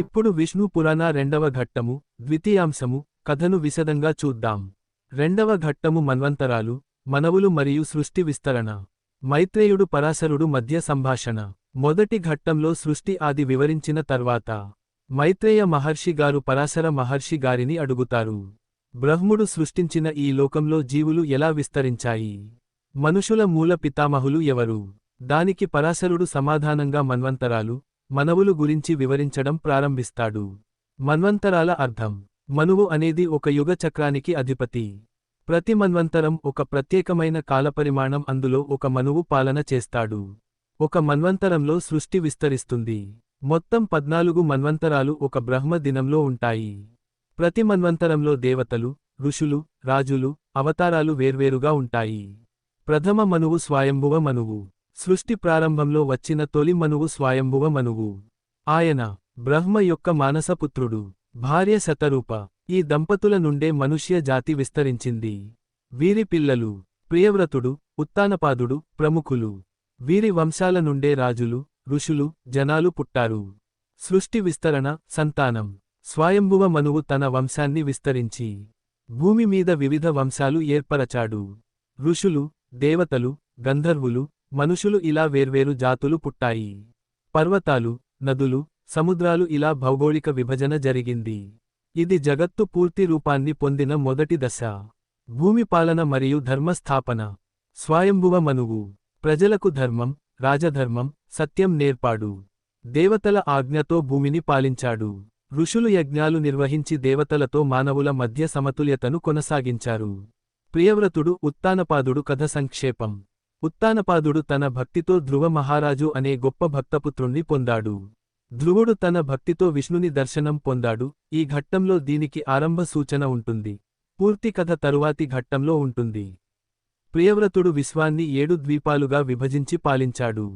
ఇప్పుడు విష్ణు పురాణ రెండవ ఘట్టము ద్వితీయాంశము కథను విశదంగా చూద్దాం. రెండవ ఘట్టము మన్వంతరాలు మనవులు మరియు సృష్టి విస్తరణ. మైత్రేయుడు పరాశరుడు మధ్య సంభాషణ. మొదటి ఘట్టంలో సృష్టి ఆది వివరించిన తర్వాత మైత్రేయ మహర్షి గారు పరాశర మహర్షి గారిని అడుగుతారు. బ్రహ్ముడు సృష్టించిన ఈ లోకంలో జీవులు ఎలా విస్తరించాయి? మనుషుల మూల పితామహులు ఎవరు? దానికి పరాశరుడు సమాధానంగా మన్వంతరాలు మనవులు గురించి వివరించడం ప్రారంభిస్తాడు. మన్వంతరాల అర్థం. మనువు అనేది ఒక యుగ చక్రానికి అధిపతి. ప్రతి మన్వంతరం ఒక ప్రత్యేకమైన కాలపరిమాణం అందులో ఒక మనువు పాలన చేస్తాడు. ఒక మన్వంతరంలో సృష్టి విస్తరిస్తుంది. మొత్తం పద్నాలుగు మన్వంతరాలు ఒక బ్రహ్మ దినంలో ఉంటాయి. ప్రతి మన్వంతరంలో దేవతలు ఋషులు రాజులు అవతారాలు వేర్వేరుగా ఉంటాయి. ప్రథమ మనువు స్వయంభువ మనువు. సృష్టి ప్రారంభంలో వచ్చిన తొలి మనువు స్వయంభువ మనువు. ఆయన బ్రహ్మ యొక్క మానసపుత్రుడు భార్య శతరూప. ఈ దంపతుల నుండే మనుష్య జాతి విస్తరించింది. వీరి పిల్లలు ప్రియవ్రతుడు ఉత్తానపాదుడు ప్రముఖులు. వీరి వంశాల నుండే రాజులు ఋషులు జనాలు పుట్టారు. సృష్టి విస్తరణ సంతానం. స్వయంభువ మనువు తన వంశాన్ని విస్తరించి భూమి మీద వివిధ వంశాలు ఏర్పరచాడు. ఋషులు దేవతలు గంధర్వులు మనుషులు ఇలా వేర్వేరు జాతులు పుట్టాయి. పర్వతాలు నదులు సముద్రాలు ఇలా భౌగోళిక విభజన జరిగింది. ఇది జగత్తు పూర్తి రూపాన్ని పొందిన మొదటి దశ. భూమి పాలన మరియు ధర్మస్థాపన. స్వయంభువ మనువు. ప్రజలకు ధర్మం రాజధర్మం సత్యం నేర్పాడు. దేవతల ఆజ్ఞతో భూమిని పాలించాడు. ఋషులు యజ్ఞాలు నిర్వహించి దేవతలతో మానవుల మధ్య సమతుల్యతను కొనసాగించారు. ప్రియవ్రతుడు ఉత్తానపాదుడు కథ సంక్షేపం. ఉత్తానపాదుడు తన భక్తితో ధ్రువ మహారాజు అనే గొప్ప భక్తపుత్రుణ్ణి పొందాడు. ధ్రువుడు తన భక్తితో విష్ణుని దర్శనం పొందాడు. ఈ ఘట్టంలో దీనికి ఆరంభ సూచన ఉంటుంది. పూర్తి కథ తరువాతి ఘట్టంలో ఉంటుంది. ప్రియవ్రతుడు విశ్వాన్ని ఏడు ద్వీపాలుగా విభజించి పాలించాడు.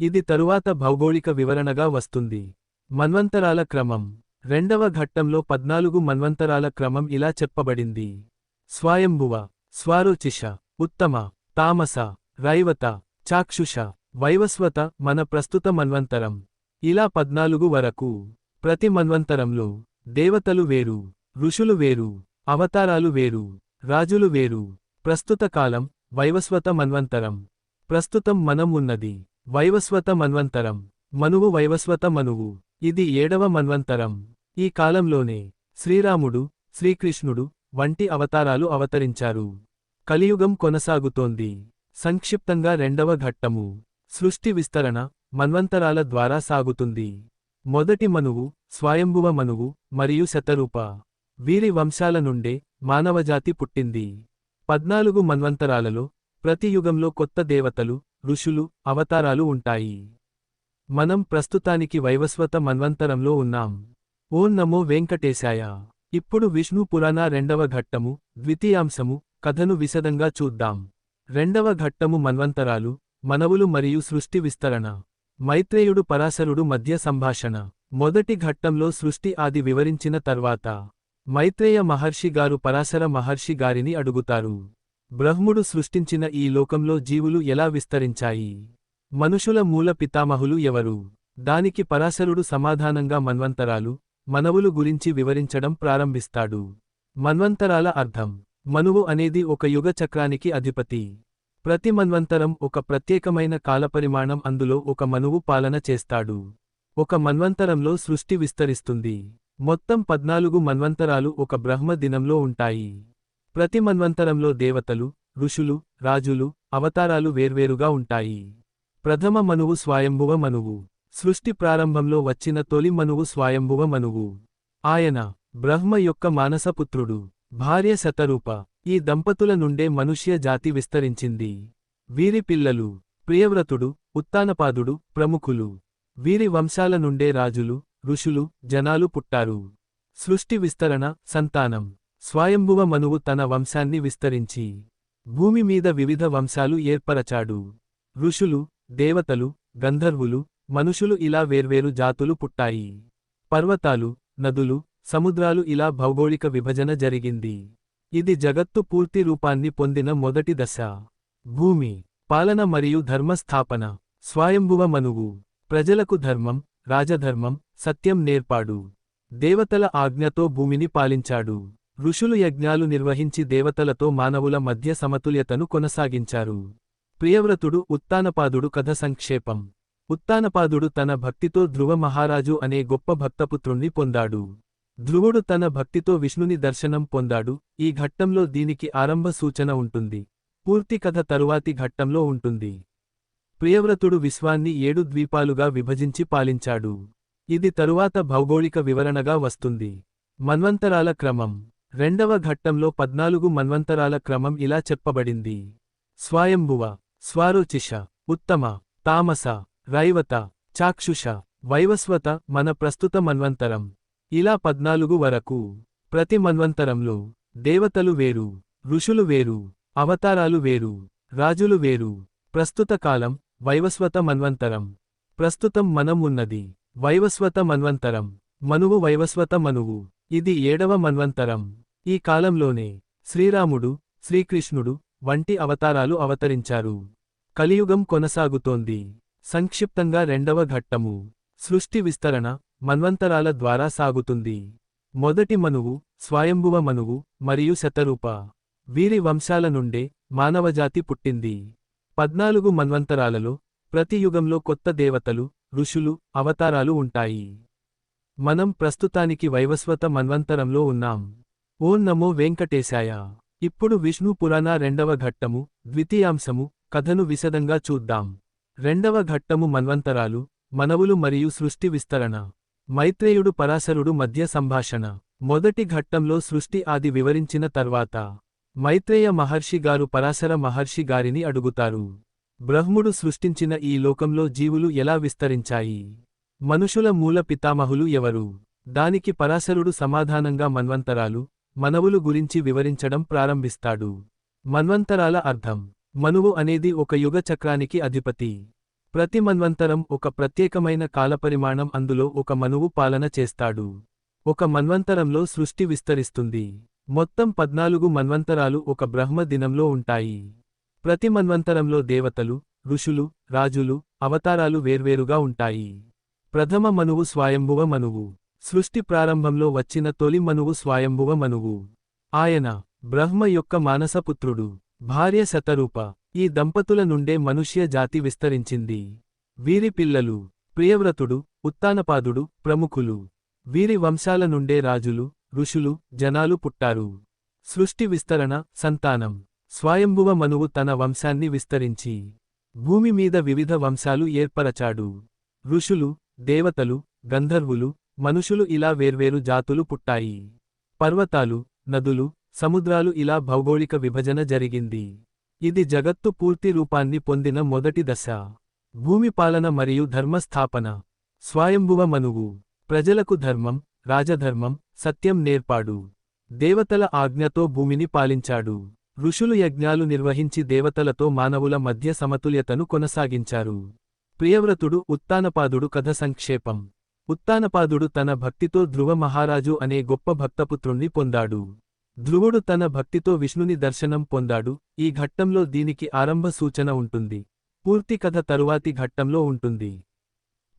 ఇది తరువాత భౌగోళిక వివరణగా వస్తుంది. మన్వంతరాల క్రమం. రెండవ ఘట్టంలో పద్నాలుగు మన్వంతరాల క్రమం ఇలా చెప్పబడింది. స్వాయంభువ. స్వారోచిష. ఉత్తమ. తామస. రైవత చాక్షుష వైవస్వత మన ప్రస్తుత మన్వంతరం. ఇలా పద్నాలుగు వరకు ప్రతి మన్వంతరంలో దేవతలు వేరు ఋషులు వేరు అవతారాలు వేరు రాజులు వేరు. ప్రస్తుత కాలం వైవస్వత మన్వంతరం. ప్రస్తుతం మనం ఉన్నది వైవస్వత మన్వంతరం. మనువు వైవస్వత మనువు. ఇది ఏడవ మన్వంతరం. ఈ కాలంలోనే శ్రీరాముడు శ్రీకృష్ణుడు వంటి అవతారాలు అవతరించారు. కలియుగం కొనసాగుతోంది. సంక్షిప్తంగా రెండవ ఘట్టము. సృష్టి విస్తరణ మన్వంతరాల ద్వారా సాగుతుంది. మొదటి మనువు స్వయంభువ మనువు మరియు శతరూప. వీరి వంశాల నుండే మానవజాతి పుట్టింది. పద్నాలుగు మన్వంతరాలలో ప్రతి యుగంలో కొత్త దేవతలు ఋషులు అవతారాలు ఉంటాయి. మనం ప్రస్తుతానికి వైవస్వత మన్వంతరంలో ఉన్నాం. ఓం నమో వెంకటేశాయ. ఇప్పుడు విష్ణు పురాణ రెండవ ఘట్టము ద్వితీయాంశము కథను విశదంగా చూద్దాం. రెండవ ఘట్టము మన్వంతరాలు మనవులు మరియు సృష్టి విస్తరణ. మైత్రేయుడు పరాశరుడు మధ్య సంభాషణ. మొదటి ఘట్టంలో సృష్టి ఆది వివరించిన తర్వాత మైత్రేయ మహర్షి గారు పరాశర మహర్షి గారిని అడుగుతారు. బ్రహ్ముడు సృష్టించిన ఈ లోకంలో జీవులు ఎలా విస్తరించాయి? మనుషుల మూల పితామహులు ఎవరు? దానికి పరాశరుడు సమాధానంగా మన్వంతరాలు మనవులు గురించి వివరించడం ప్రారంభిస్తాడు. మన్వంతరాల అర్థం. మనువు అనేది ఒక యుగ చక్రానికి అధిపతి. ప్రతి మన్వంతరం ఒక ప్రత్యేకమైన కాలపరిమాణం అందులో ఒక మనువు పాలన చేస్తాడు. ఒక మన్వంతరంలో సృష్టి విస్తరిస్తుంది. మొత్తం పద్నాలుగు మన్వంతరాలు ఒక బ్రహ్మ దినంలో ఉంటాయి. ప్రతి మన్వంతరంలో దేవతలు ఋషులు రాజులు అవతారాలు వేర్వేరుగా ఉంటాయి. ప్రథమ మనువు స్వయంభువ మనువు. సృష్టి ప్రారంభంలో వచ్చిన తొలి మనువు స్వయంభువ మనువు. ఆయన బ్రహ్మ యొక్క మానసపుత్రుడు. భార్య శతరూప. ఈ దంపతుల నుండే మనుష్య జాతి విస్తరించింది. వీరి పిల్లలు ప్రియవ్రతుడు ఉత్తానపాదుడు ప్రముఖులు. వీరి వంశాల నుండే రాజులు ఋషులు జనాలు పుట్టారు. సృష్టి విస్తరణ సంతానం. స్వయంభువ మనువు తన వంశాన్ని విస్తరించి. భూమి మీద వివిధ వంశాలు ఏర్పరచాడు. ఋషులు దేవతలు గంధర్వులు మనుషులు ఇలా వేర్వేరు జాతులు పుట్టాయి. పర్వతాలు నదులు సముద్రాలు ఇలా భౌగోళిక విభజన జరిగింది. ఇది జగత్తు పూర్తి రూపాన్ని పొందిన మొదటి దశ. భూమి పాలన మరియు ధర్మస్థాపన. స్వయంభువ మనువు. ప్రజలకు ధర్మం రాజధర్మం సత్యం నేర్పాడు. దేవతల ఆజ్ఞతో భూమిని పాలించాడు. ఋషులు యజ్ఞాలు నిర్వహించి దేవతలతో మానవుల మధ్య సమతుల్యతను కొనసాగించారు. ప్రియవ్రతుడు ఉత్తానపాదుడు కథ సంక్షేపం. ఉత్తానపాదుడు తన భక్తితో ధ్రువ మహారాజు అనే గొప్ప భక్తపుత్రుణ్ణి పొందాడు. ధ్రువుడు తన భక్తితో విష్ణుని దర్శనం పొందాడు. ఈ ఘట్టంలో దీనికి ఆరంభ సూచన ఉంటుంది. పూర్తి కథ తరువాతి ఘట్టంలో ఉంటుంది. ప్రియవ్రతుడు విశ్వాన్ని ఏడు ద్వీపాలుగా విభజించి పాలించాడు. ఇది తరువాత భౌగోళిక వివరణగా వస్తుంది. మన్వంతరాల క్రమం. రెండవ ఘట్టంలో పద్నాలుగు మన్వంతరాల క్రమం ఇలా చెప్పబడింది. స్వాయంభువ స్వారోచిష ఉత్తమ తామస రైవత చాక్షుష వైవస్వత మన ప్రస్తుత మన్వంతరం. ఇలా పద్నాలుగు వరకు ప్రతి మన్వంతరంలో దేవతలు వేరు ఋషులు వేరు అవతారాలు వేరు రాజులు వేరు. ప్రస్తుత కాలం వైవస్వత మన్వంతరం. ప్రస్తుతం మనం ఉన్నది వైవస్వత మన్వంతరం. మనువు వైవస్వత మనువు. ఇది ఏడవ మన్వంతరం. ఈ కాలంలోనే శ్రీరాముడు శ్రీకృష్ణుడు వంటి అవతారాలు అవతరించారు. కలియుగం కొనసాగుతోంది. సంక్షిప్తంగా రెండవ ఘట్టము సృష్టి విస్తరణ మన్వంతరాల ద్వారా సాగుతుంది. మొదటి మనువు స్వయంభువ మనువు మరియు శతరూప. వీరి వంశాల నుండే మానవజాతి పుట్టింది. పద్నాలుగు మన్వంతరాలలో ప్రతి యుగంలో కొత్త దేవతలు ఋషులు అవతారాలు ఉంటాయి. మనం ప్రస్తుతానికి వైవస్వత మన్వంతరంలో ఉన్నాం. ఓం నమో వెంకటేశాయ. ఇప్పుడు విష్ణు పురాణ రెండవ ఘట్టము ద్వితీయాంశము కథను విశదంగా చూద్దాం. రెండవ ఘట్టము మన్వంతరాలు మనవులు మరియు సృష్టి విస్తరణ. మైత్రేయుడు పరాశరుడు మధ్య సంభాషణ. మొదటి ఘట్టంలో సృష్టి ఆది వివరించిన తర్వాత మైత్రేయ మహర్షి గారు పరాశర మహర్షి గారిని అడుగుతారు. బ్రహ్ముడు సృష్టించిన ఈ లోకంలో జీవులు ఎలా విస్తరించాయి? మనుషుల మూల పితామహులు ఎవరు? దానికి పరాశరుడు సమాధానంగా మన్వంతరాలు మనవులు గురించి వివరించడం ప్రారంభిస్తాడు. మన్వంతరాల అర్థం మనువు అనేది ఒక యుగ చక్రానికి అధిపతి. ప్రతి మన్వంతరం ఒక ప్రత్యేకమైన కాలపరిమాణం అందులో ఒక మనువు పాలన చేస్తాడు. ఒక మన్వంతరంలో సృష్టి విస్తరిస్తుంది. మొత్తం పద్నాలుగు మన్వంతరాలు ఒక బ్రహ్మ దినంలో ఉంటాయి. ప్రతి మన్వంతరంలో దేవతలు ఋషులు రాజులు అవతారాలు వేర్వేరుగా ఉంటాయి. ప్రథమ మనువు స్వయంభువ మనువు. సృష్టి ప్రారంభంలో వచ్చిన తొలి మనువు స్వయంభువ మనువు. ఆయన బ్రహ్మ యొక్క మానసపుత్రుడు. భార్య శతరూప. ఈ దంపతుల నుండే మనుష్య జాతి విస్తరించింది. వీరి పిల్లలు ప్రియవ్రతుడు ఉత్తానపాదుడు ప్రముఖులు. వీరి వంశాల నుండే రాజులు ఋషులు జనాలు పుట్టారు. సృష్టి విస్తరణ సంతానం. స్వయంభువ మనువు తన వంశాన్ని విస్తరించి భూమి మీద వివిధ వంశాలు ఏర్పరచాడు. ఋషులు దేవతలు గంధర్వులు మనుషులు ఇలా వేర్వేరు జాతులు పుట్టాయి. పర్వతాలు నదులు సముద్రాలు ఇలా భౌగోళిక విభజన జరిగింది. ఇది జగత్తు పూర్తి రూపాన్ని పొందిన మొదటి దశ. భూమి పాలన మరియు ధర్మస్థాపన. స్వయంభువ మనువు. ప్రజలకు ధర్మం రాజధర్మం సత్యం నేర్పాడు. దేవతల ఆజ్ఞతో భూమిని పాలించాడు. ఋషులు యజ్ఞాలు నిర్వహించి దేవతలతో మానవుల మధ్య సమతుల్యతను కొనసాగించారు. ప్రియవ్రతుడు ఉత్తానపాదుడు కథ సంక్షేపం. ఉత్తానపాదుడు తన భక్తితో ధ్రువ మహారాజు అనే గొప్ప భక్తపుత్రుణ్ణి పొందాడు. ధ్రువుడు తన భక్తితో విష్ణుని దర్శనం పొందాడు. ఈ ఘట్టంలో దీనికి ఆరంభ సూచన ఉంటుంది. పూర్తి కథ తరువాతి ఘట్టంలో ఉంటుంది.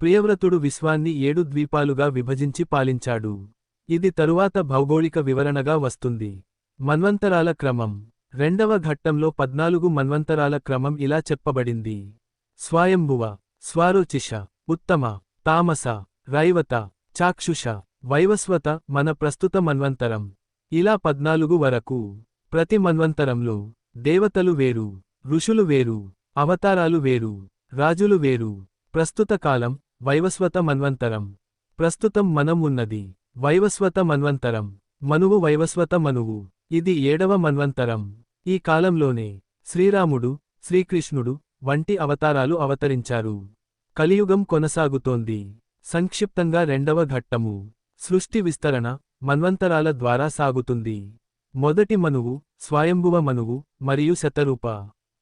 ప్రియవ్రతుడు విశ్వాన్ని ఏడు ద్వీపాలుగా విభజించి పాలించాడు. ఇది తరువాత భౌగోళిక వివరణగా వస్తుంది. మన్వంతరాల క్రమం. రెండవ ఘట్టంలో పద్నాలుగు మన్వంతరాల క్రమం ఇలా చెప్పబడింది. స్వాయంభువ స్వారోచిష ఉత్తమ తామస రైవత చాక్షుష వైవస్వత మన ప్రస్తుత మన్వంతరం. ఇలా పద్నాలుగు వరకు ప్రతి మన్వంతరంలో దేవతలు వేరు ఋషులు వేరు అవతారాలు వేరు రాజులు వేరు. ప్రస్తుత కాలం వైవస్వత మన్వంతరం. ప్రస్తుతం మనం ఉన్నది వైవస్వత మన్వంతరం. మనువు వైవస్వత మనువు. ఇది ఏడవ మన్వంతరం. ఈ కాలంలోనే శ్రీరాముడు శ్రీకృష్ణుడు వంటి అవతారాలు అవతరించారు. కలియుగం కొనసాగుతోంది. సంక్షిప్తంగా రెండవ ఘట్టము. సృష్టి విస్తరణ మన్వంతరాల ద్వారా సాగుతుంది. మొదటి మనువు స్వయంభువ మనువు మరియు శతరూప.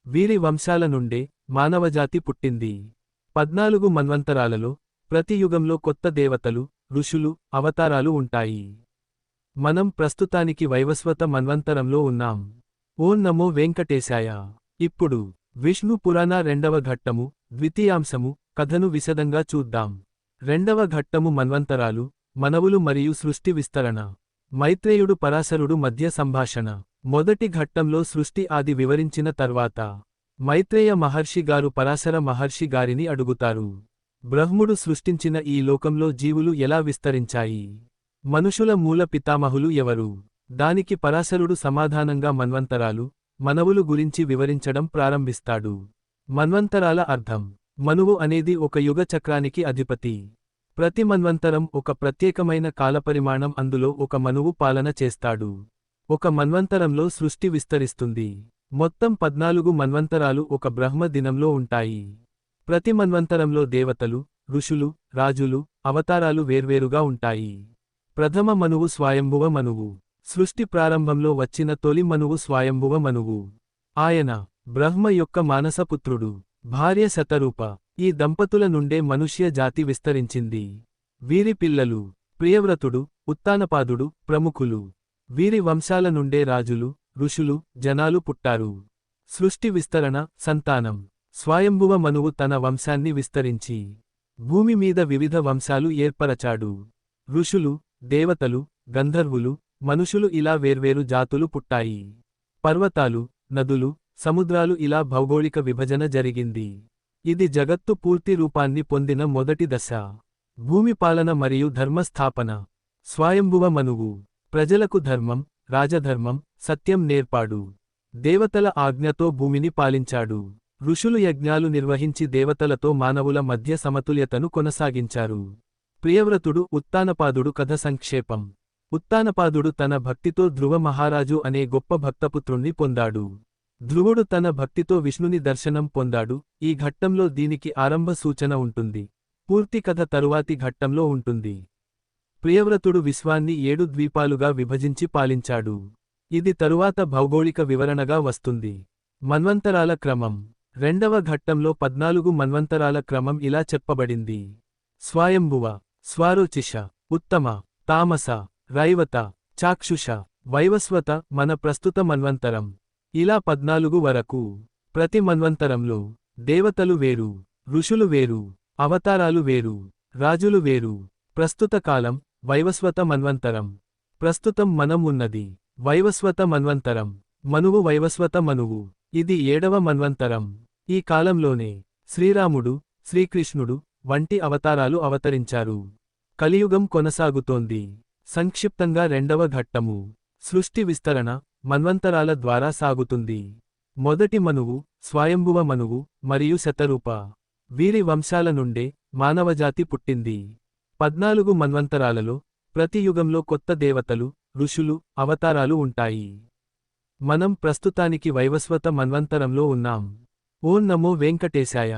వీరి వంశాల నుండే మానవజాతి పుట్టింది. పద్నాలుగు మన్వంతరాలలో ప్రతి యుగంలో కొత్త దేవతలు ఋషులు అవతారాలు ఉంటాయి. మనం ప్రస్తుతానికి వైవస్వత మన్వంతరంలో ఉన్నాం. ఓం నమో వెంకటేశాయ. ఇప్పుడు విష్ణు పురాణ రెండవ ఘట్టము ద్వితీయాంశము కథను విశదంగా చూద్దాం. రెండవ ఘట్టము మన్వంతరాలు మనవులు మరియు సృష్టి విస్తరణ. మైత్రేయుడు పరాశరుడు మధ్య సంభాషణ. మొదటి ఘట్టంలో సృష్టి ఆది వివరించిన తర్వాత మైత్రేయ మహర్షి గారు పరాశర మహర్షి గారిని అడుగుతారు. బ్రహ్ముడు సృష్టించిన ఈ లోకంలో జీవులు ఎలా విస్తరించాయి? మనుషుల మూల పితామహులు ఎవరు? దానికి పరాశరుడు సమాధానంగా మన్వంతరాలు మనవులు గురించి వివరించడం ప్రారంభిస్తాడు. మన్వంతరాల అర్థం మనువు అనేది ఒక యుగ చక్రానికి అధిపతి. ప్రతి మన్వంతరం ఒక ప్రత్యేకమైన కాలపరిమాణం అందులో ఒక మనువు పాలన చేస్తాడు. ఒక మన్వంతరంలో సృష్టి విస్తరిస్తుంది. మొత్తం పద్నాలుగు మన్వంతరాలు ఒక బ్రహ్మ దినంలో ఉంటాయి. ప్రతి మన్వంతరంలో దేవతలు ఋషులు రాజులు అవతారాలు వేర్వేరుగా ఉంటాయి. ప్రథమ మనువు స్వయంభువ మనువు. సృష్టి ప్రారంభంలో వచ్చిన తొలి మనువు స్వయంభువ మనువు. ఆయన బ్రహ్మ యొక్క మానసపుత్రుడు. భార్య శతరూప. ఈ దంపతుల నుండే మనుష్య జాతి విస్తరించింది. వీరి పిల్లలు ప్రియవ్రతుడు ఉత్తానపాదుడు ప్రముఖులు. వీరి వంశాల నుండే రాజులు ఋషులు జనాలు పుట్టారు. సృష్టి విస్తరణ సంతానం. స్వయంభువ మనువు తన వంశాన్ని విస్తరించి భూమి మీద వివిధ వంశాలు ఏర్పరచాడు. ఋషులు దేవతలు గంధర్వులు మనుషులు ఇలా వేర్వేరు జాతులు పుట్టాయి. పర్వతాలు నదులు సముద్రాలు ఇలా భౌగోళిక విభజన జరిగింది. ఇది జగత్తు పూర్తి రూపాన్ని పొందిన మొదటి దశ. భూమి పాలన మరియు ధర్మస్థాపన. స్వయంభువ మనువు. ప్రజలకు ధర్మం రాజధర్మం సత్యం నేర్పాడు. దేవతల ఆజ్ఞతో భూమిని పాలించాడు. ఋషులు యజ్ఞాలు నిర్వహించి దేవతలతో మానవుల మధ్య సమతుల్యతను కొనసాగించారు. ప్రియవ్రతుడు ఉత్తానపాదుడు కథ సంక్షేపం. ఉత్తానపాదుడు తన భక్తితో ధ్రువ మహారాజు అనే గొప్ప భక్తపుత్రుణ్ణి పొందాడు. ధ్రువుడు తన భక్తితో విష్ణుని దర్శనం పొందాడు. ఈ ఘట్టంలో దీనికి ఆరంభ సూచన ఉంటుంది. పూర్తి కథ తరువాతి ఘట్టంలో ఉంటుంది. ప్రియవ్రతుడు విశ్వాన్ని ఏడు ద్వీపాలుగా విభజించి పాలించాడు. ఇది తరువాత భౌగోళిక వివరణగా వస్తుంది. మన్వంతరాల క్రమం. రెండవ ఘట్టంలో పద్నాలుగు మన్వంతరాల క్రమం ఇలా చెప్పబడింది. స్వాయంభువ స్వారోచిష ఉత్తమ తామస రైవత చాక్షుష వైవస్వత మన ప్రస్తుత మన్వంతరం. ఇలా పద్నాలుగు వరకు ప్రతి మన్వంతరంలో దేవతలు వేరు ఋషులు వేరు అవతారాలు వేరు రాజులు వేరు. ప్రస్తుత కాలం వైవస్వత మన్వంతరం. ప్రస్తుతం మనం ఉన్నది వైవస్వత మన్వంతరం. మనువు వైవస్వత మనువు. ఇది ఏడవ మన్వంతరం. ఈ కాలంలోనే శ్రీరాముడు శ్రీకృష్ణుడు వంటి అవతారాలు అవతరించారు. కలియుగం కొనసాగుతోంది. సంక్షిప్తంగా రెండవ ఘట్టము. సృష్టి విస్తరణ మన్వంతరాల ద్వారా సాగుతుంది. మొదటి మనువు స్వయంభువ మనువు మరియు శతరూప. వీరి వంశాల నుండే మానవజాతి పుట్టింది. పద్నాలుగు మన్వంతరాలలో ప్రతి యుగంలో కొత్త దేవతలు ఋషులు అవతారాలు ఉంటాయి. మనం ప్రస్తుతానికి వైవస్వత మన్వంతరంలో ఉన్నాం. ఓం నమో వెంకటేశాయ.